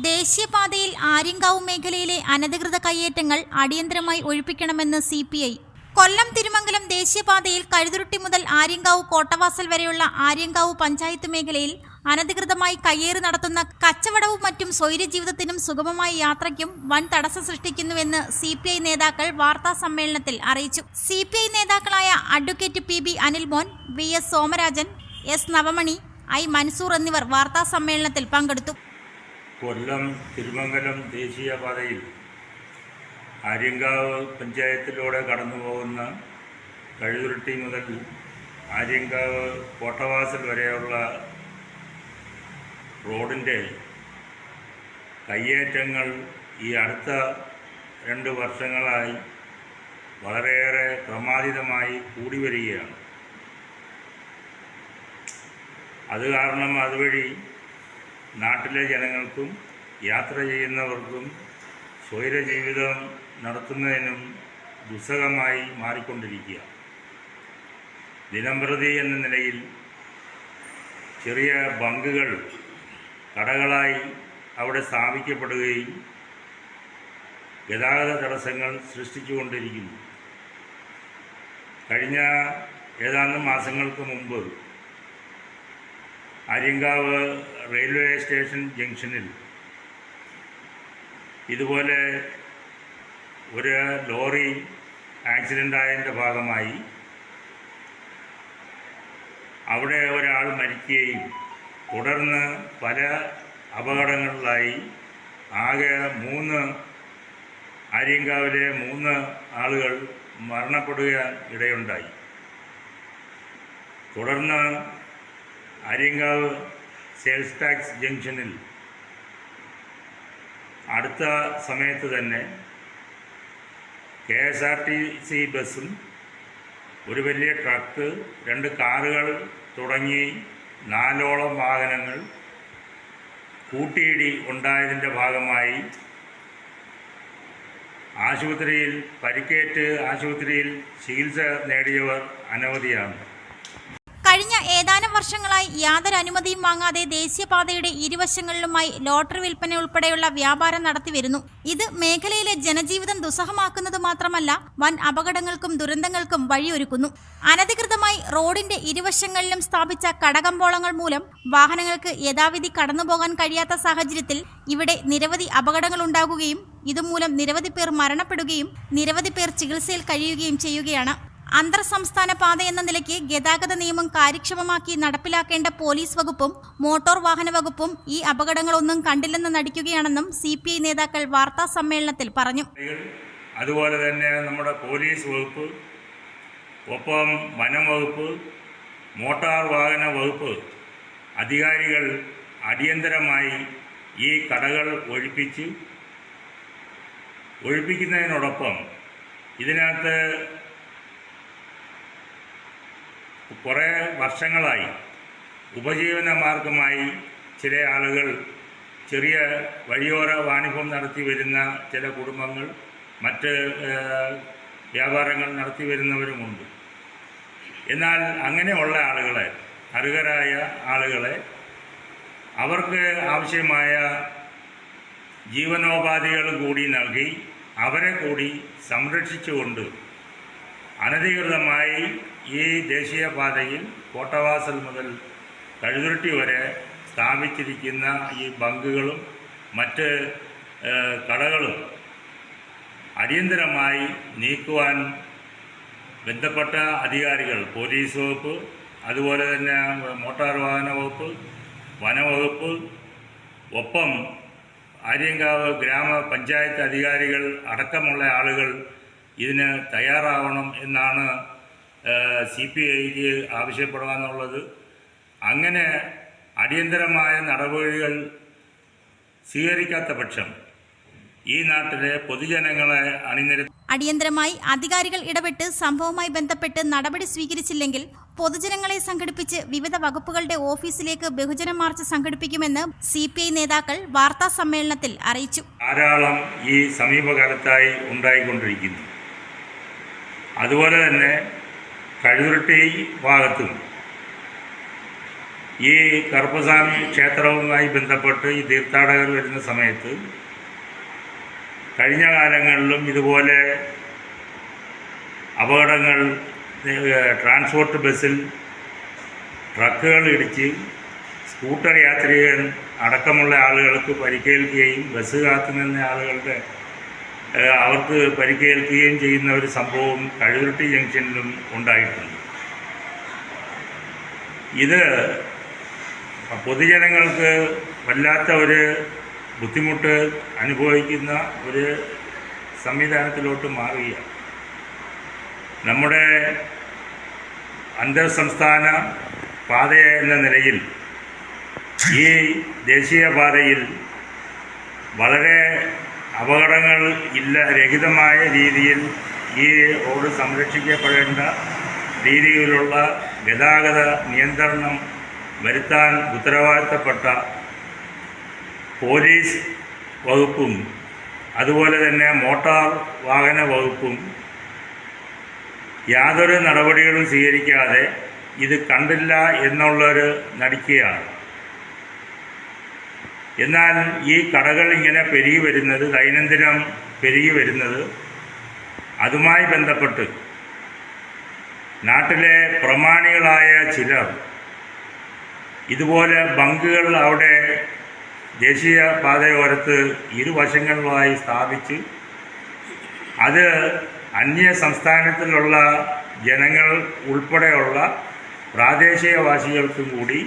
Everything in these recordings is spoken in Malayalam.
ദേശീയപാതയിൽ ആര്യങ്കാവ് മേഖലയിലെ അനധികൃത കയ്യേറ്റങ്ങൾ അടിയന്തരമായി ഒഴിപ്പിക്കണമെന്ന് C P I Kollam Thirumangalam ദേശീയപാതയിൽ കഴുതുരുട്ടി മുതൽ ആര്യങ്കാവ് കോട്ടവാസൽ വരെയുള്ള ആര്യങ്കാവ് പഞ്ചായത്ത് മേഖലയിൽ അനധികൃതമായി കയ്യേറി നടത്തുന്ന കച്ചവടവും മറ്റും സ്വൈര്യ ജീവിതത്തിനും സുഗമമായ യാത്രയ്ക്കും വൻ തടസ്സം സൃഷ്ടിക്കുന്നുവെന്ന് സി പി ഐ നേതാക്കൾ വാർത്താ സമ്മേളനത്തിൽ അറിയിച്ചു. സി പി ഐ നേതാക്കളായ advocate P B Anilmon V S Somarajan S Navamani I Mansoor എന്നിവർ വാർത്താ സമ്മേളനത്തിൽ പങ്കെടുത്തു. കൊല്ലം തിരുമംഗലം ദേശീയപാതയിൽ ആര്യങ്കാവ് പഞ്ചായത്തിലൂടെ കടന്നു പോകുന്ന കഴുതുരുട്ടി മുതൽ ആര്യങ്കാവ് കോട്ടവാസൽ വരെയുള്ള റോഡിന്റെ കയ്യേറ്റങ്ങൾ ഈ അടുത്ത രണ്ട് വർഷങ്ങളായി വളരെയേറെ ക്രമാതീതമായി കൂടി വരികയാണ്. അത് കാരണം അതുവഴി നാട്ടിലെ ജനങ്ങൾക്കും യാത്ര ചെയ്യുന്നവർക്കും സ്വൈര ജീവിതം നടത്തുന്നതിനും ദുസ്സഹമായി മാറിക്കൊണ്ടിരിക്കുക. ദിനംപ്രതി എന്ന നിലയിൽ ചെറിയ ബങ്കുകൾ കടകളായി അവിടെ സ്ഥാപിക്കപ്പെടുകയും ഗതാഗത തടസ്സങ്ങൾ സൃഷ്ടിച്ചുകൊണ്ടിരിക്കുന്നു. കഴിഞ്ഞ ഏതാനും മാസങ്ങൾക്ക് മുമ്പ് ആര്യങ്കാവ് റെയിൽവേ സ്റ്റേഷൻ ജംഗ്ഷനിൽ ഇതുപോലെ ഒരു ലോറി ആക്സിഡന്റ് ആയതിന്റെ ഭാഗമായി അവിടെ ഒരാൾ മരിക്കുകയും തുടർന്ന് പല അപകടങ്ങളിലായി ആകെ മൂന്ന് ആര്യങ്കാവിലെ മൂന്ന് ആളുകൾ മരണപ്പെടുക ഇടയുണ്ടായി. തുടർന്ന് ആര്യങ്കാവ് സെയിൽസ് ടാക്സ് ജംഗ്ഷനിൽ അടുത്ത സമയത്ത് തന്നെ K S R T C ബസ്സും ഒരു വലിയ ട്രക്ക് രണ്ട് കാറുകൾ തുടങ്ങി നാലോളം വാഹനങ്ങൾ കൂട്ടിയിടി ഉണ്ടായതിന്റെ ഭാഗമായി ആശുപത്രിയിൽ പരിക്കേറ്റ് ആശുപത്രിയിൽ ചികിത്സ നേടിയവർ അനവധിയാണ്. ഏതാനും വർഷങ്ങളായി യാതൊരു അനുമതിയും വാങ്ങാതെ ദേശീയപാതയുടെ ഇരുവശങ്ങളിലുമായി ലോട്ടറി വിൽപ്പന ഉൾപ്പെടെയുള്ള വ്യാപാരം നടത്തിവരുന്നു ഇത് മേഖലയിലെ ജനജീവിതം ദുസ്സഹമാക്കുന്നത് മാത്രമല്ല വൻ അപകടങ്ങൾക്കും ദുരന്തങ്ങൾക്കും വഴിയൊരുക്കുന്നു. അനധികൃതമായി റോഡിന്റെ ഇരുവശങ്ങളിലും സ്ഥാപിച്ച കടകമ്പോളങ്ങൾ മൂലം വാഹനങ്ങൾക്ക് യഥാവിധി കടന്നുപോകാൻ കഴിയാത്ത സാഹചര്യത്തിൽ ഇവിടെ നിരവധി അപകടങ്ങൾ ഉണ്ടാകുകയും ഇതുമൂലം നിരവധി പേർ മരണപ്പെടുകയും നിരവധി പേർ ചികിത്സയിൽ കഴിയുകയും ചെയ്യുകയാണ്. അന്തർ സംസ്ഥാന പാത എന്ന നിലയ്ക്ക് ഗതാഗത നിയമം കാര്യക്ഷമമാക്കി നടപ്പിലാക്കേണ്ട പോലീസ് വകുപ്പും മോട്ടോർ വാഹന വകുപ്പും ഈ അപകടങ്ങളൊന്നും കണ്ടില്ലെന്ന് നടിക്കുകയാണെന്നും സി പി ഐ നേതാക്കൾ വാർത്താ സമ്മേളനത്തിൽ പറഞ്ഞു. അതുപോലെ തന്നെ നമ്മുടെ പോലീസ് വകുപ്പ് ഒപ്പം വനം വകുപ്പ് മോട്ടോർ വാഹന വകുപ്പ് അധികാരികൾ അടിയന്തരമായി ഈ കടകൾ ഒഴിപ്പിച്ച് ഒഴിപ്പിക്കുന്നതിനോടൊപ്പം ഇതിനകത്ത് കുറേ വർഷങ്ങളായി ഉപജീവന മാർഗമായി ചില ആളുകൾ ചെറിയ വഴിയോര വാണിഭം നടത്തി വരുന്ന ചില കുടുംബങ്ങൾ മറ്റ് വ്യാപാരങ്ങൾ നടത്തി വരുന്നവരുമുണ്ട്. എന്നാൽ അങ്ങനെയുള്ള ആളുകളെ അർഹരായ ആളുകളെ അവർക്ക് ആവശ്യമായ ജീവനോപാധികൾ കൂടി നൽകി അവരെ കൂടി സംരക്ഷിച്ചുകൊണ്ട് അനധികൃതമായി ഈ ദേശീയപാതയിൽ കോട്ടവാസൽ മുതൽ കഴുതുരുട്ടി വരെ സ്ഥാപിച്ചിരിക്കുന്ന ഈ ബങ്കുകളും മറ്റ് കടകളും അടിയന്തരമായി നീക്കുവാൻ ബന്ധപ്പെട്ട അധികാരികൾ പോലീസ് വകുപ്പ് അതുപോലെ തന്നെ മോട്ടോർ വാഹന വകുപ്പ് വനവകുപ്പ് ഒപ്പം ആര്യങ്കാവ് ഗ്രാമപഞ്ചായത്ത് അധികാരികൾ അടക്കമുള്ള ആളുകൾ ഇതിന് തയ്യാറാവണം എന്നാണ് സി പി ഐക്ക് ആവശ്യപ്പെടുകയെന്നുള്ളത് അങ്ങനെ അടിയന്തരമായ നടപടികൾ സ്വീകരിക്കാത്ത പക്ഷം ഈ നാട്ടിലെ പൊതുജനങ്ങളെ അണിനിര അടിയന്തരമായി അധികാരികൾ ഇടപെട്ട് സംഭവവുമായി ബന്ധപ്പെട്ട് നടപടി സ്വീകരിച്ചില്ലെങ്കിൽ പൊതുജനങ്ങളെ സംഘടിപ്പിച്ച് വിവിധ വകുപ്പുകളുടെ ഓഫീസിലേക്ക് ബഹുജന മാർച്ച് സംഘടിപ്പിക്കുമെന്ന് സി പി ഐ നേതാക്കൾ വാർത്താ സമ്മേളനത്തിൽ അറിയിച്ചു. ധാരാളം ഈ സമീപകാലത്തായി ഉണ്ടായിക്കൊണ്ടിരിക്കുന്നു. അതുപോലെ തന്നെ കഴുതുരുട്ടി ഭാഗത്തും. ഈ കറുപ്പസ്വാമി ക്ഷേത്രവുമായി ബന്ധപ്പെട്ട് ഈ തീർത്ഥാടകർ വരുന്ന സമയത്ത് കഴിഞ്ഞ കാലങ്ങളിലും ഇതുപോലെ അപകടങ്ങൾ ട്രാൻസ്പോർട്ട് ബസ്സിൽ ട്രക്കുകൾ ഇടിച്ച് സ്കൂട്ടർ യാത്രികൻ അടക്കമുള്ള ആളുകൾക്ക് പരിക്കേൽക്കുകയും ബസ് കാത്തു നിന്ന ആളുകളുടെ അവർക്ക് പരിക്കേൽക്കുകയും ചെയ്യുന്ന ഒരു സംഭവം കഴുകുട്ടി ജംഗ്ഷനിലും ഉണ്ടായിട്ടുണ്ട്. ഇത് പൊതുജനങ്ങൾക്ക് വല്ലാത്ത ഒരു ബുദ്ധിമുട്ട് അനുഭവിക്കുന്ന ഒരു സംവിധാനത്തിലോട്ട് മാറുകയാണ്. നമ്മുടെ അന്തർ സംസ്ഥാന പാത എന്ന നിലയിൽ ഈ ദേശീയപാതയിൽ വളരെ അപകടങ്ങൾ ഇല്ല രഹിതമായ രീതിയിൽ ഈ റോഡ് സംരക്ഷിക്കപ്പെടേണ്ട രീതിയിലുള്ള ഗതാഗത നിയന്ത്രണം വരുത്താൻ ഉത്തരവാദിത്തപ്പെട്ട പോലീസ് വകുപ്പും അതുപോലെ തന്നെ മോട്ടാർ വാഹന വകുപ്പും യാതൊരു നടപടികളും സ്വീകരിക്കാതെ ഇത് കണ്ടില്ല എന്നുള്ളൊരു നടിക്കുകയാണ്. എന്നാൽ ഈ കടകൾ ഇങ്ങനെ പെരുകി വരുന്നത് ദൈനംദിനം പെരുകി വരുന്നത് അതുമായി ബന്ധപ്പെട്ട് നാട്ടിലെ പ്രമാണികളായ ചിലർ ഇതുപോലെ ബങ്കുകൾ അവിടെ ദേശീയ പാതയോരത്ത് ഇരുവശങ്ങളിലായി സ്ഥാപിച്ച് അത് അന്യ സംസ്ഥാനത്തിലുള്ള ജനങ്ങൾ ഉൾപ്പെടെയുള്ള പ്രാദേശികവാസികൾക്കും കൂടി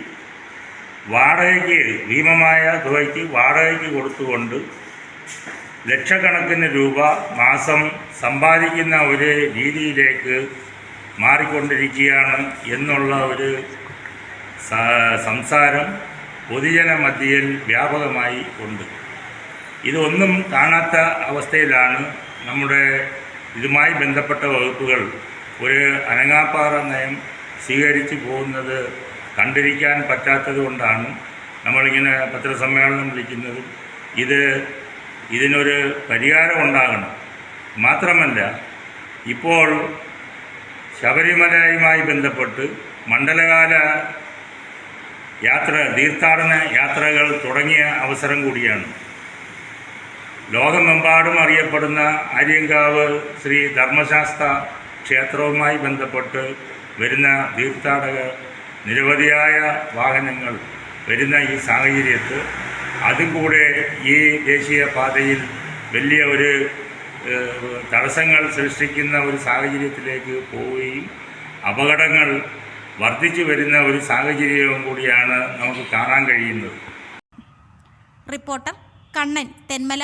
വാടകയ്ക്ക് ഭീമമായ തുകയ്ക്ക് വാടകയ്ക്ക് കൊടുത്തുകൊണ്ട് ലക്ഷക്കണക്കിന് രൂപ മാസം സമ്പാദിക്കുന്ന ഒരു രീതിയിലേക്ക് മാറിക്കൊണ്ടിരിക്കുകയാണ് എന്നുള്ള ഒരു സംസാരം പൊതുജന മധ്യയിൽ വ്യാപകമായി ഉണ്ട്. ഇതൊന്നും കാണാത്ത അവസ്ഥയിലാണ് നമ്മുടെ ഇതുമായി ബന്ധപ്പെട്ട വകുപ്പുകൾ ഒരു അനങ്ങാപ്പാറ നയം സ്വീകരിച്ചു പോകുന്നത് കണ്ടിരിക്കാൻ പറ്റാത്തത് കൊണ്ടാണ് നമ്മളിങ്ങനെ പത്രസമ്മേളനം വിളിക്കുന്നതും. ഇത് ഇതിനൊരു പരിഹാരം ഉണ്ടാകണം. മാത്രമല്ല ഇപ്പോൾ ശബരിമലയുമായി ബന്ധപ്പെട്ട് മണ്ഡലകാല യാത്ര തീർത്ഥാടന യാത്രകൾ തുടങ്ങിയ അവസരം കൂടിയാണ്. ലോകമെമ്പാടും അറിയപ്പെടുന്ന ആര്യങ്കാവ് ശ്രീ ധർമ്മശാസ്ത്ര ക്ഷേത്രവുമായി ബന്ധപ്പെട്ട് വരുന്ന തീർത്ഥാടക നിരവധിയായ വാഹനങ്ങൾ വരുന്ന ഈ സാഹചര്യത്ത് അതും കൂടെ ഈ ദേശീയ പാതയിൽ വലിയ ഒരു തടസ്സങ്ങൾ സൃഷ്ടിക്കുന്ന ഒരു സാഹചര്യത്തിലേക്ക് പോവുകയും അപകടങ്ങൾ വർദ്ധിച്ചു വരുന്ന ഒരു സാഹചര്യവും കൂടിയാണ് നമുക്ക് കാണാൻ കഴിയുന്നത്. റിപ്പോർട്ടർ കണ്ണൻ തെന്മല.